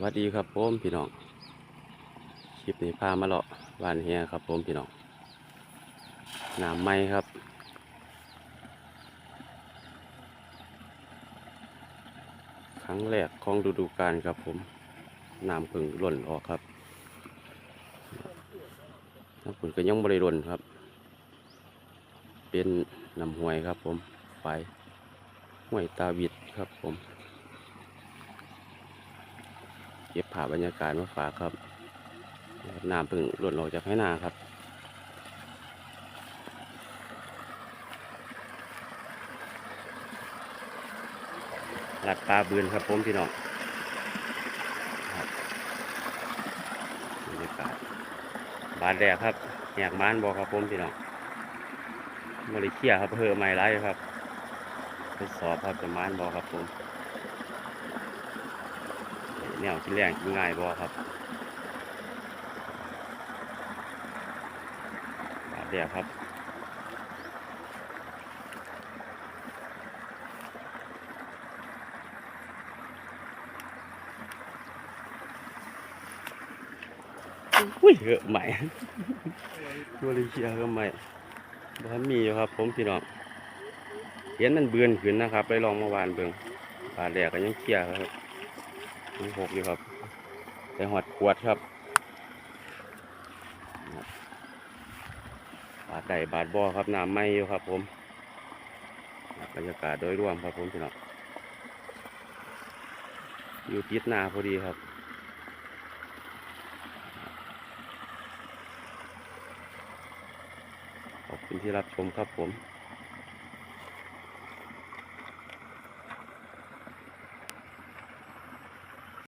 วัสดีครับผมพี่น้อง คลิปนี้พามาเลาะบ้านเฮียครับผมพี่น้องหน้ำไม้ครับ ครั้งแรกของฤดูกาลครับผมหน้ำพึ่งหล่นออกครับน้ำพึ่งก็ยังบริรนครับ เป็นน้ำห้วยครับผมไฟห้วยตาวิดครับผม เก็บภาพบรรยากาศมาฝากครับน้ำเพึ่งหล่นออกจากให้นาครับหลัดปลาบืนครับผมพี่น้องบรรยากาศบานแดดครับอยากบ้านบอกครับผมพี่น้องบริเคียครับเพิ่มไม่ไรครับทดสอบครับจะมานบอกครับผม แนวที่แรงกินง่ายบอครับบานแดดครับอุ้ยเยอะใหม่ตัวลิเชียก็ใหม่บ้านมีอยู่ครับ ผมพี่น้องเห็นมันเบือนขึ้นนะครับ ไปลองเมื่อวานเบิ่งปลาแดกก็ยังเกลียครับ ยังหกอยู่ครับแต่หอดขวดครับบาดใดบาดบ่อครับน้ำไม่อยู่ครับ ผมบรรยากาศโดยรวมครับผมพี่น้องอยู่ติดนาพอดีครับขอบคุณที่รับชมครับผม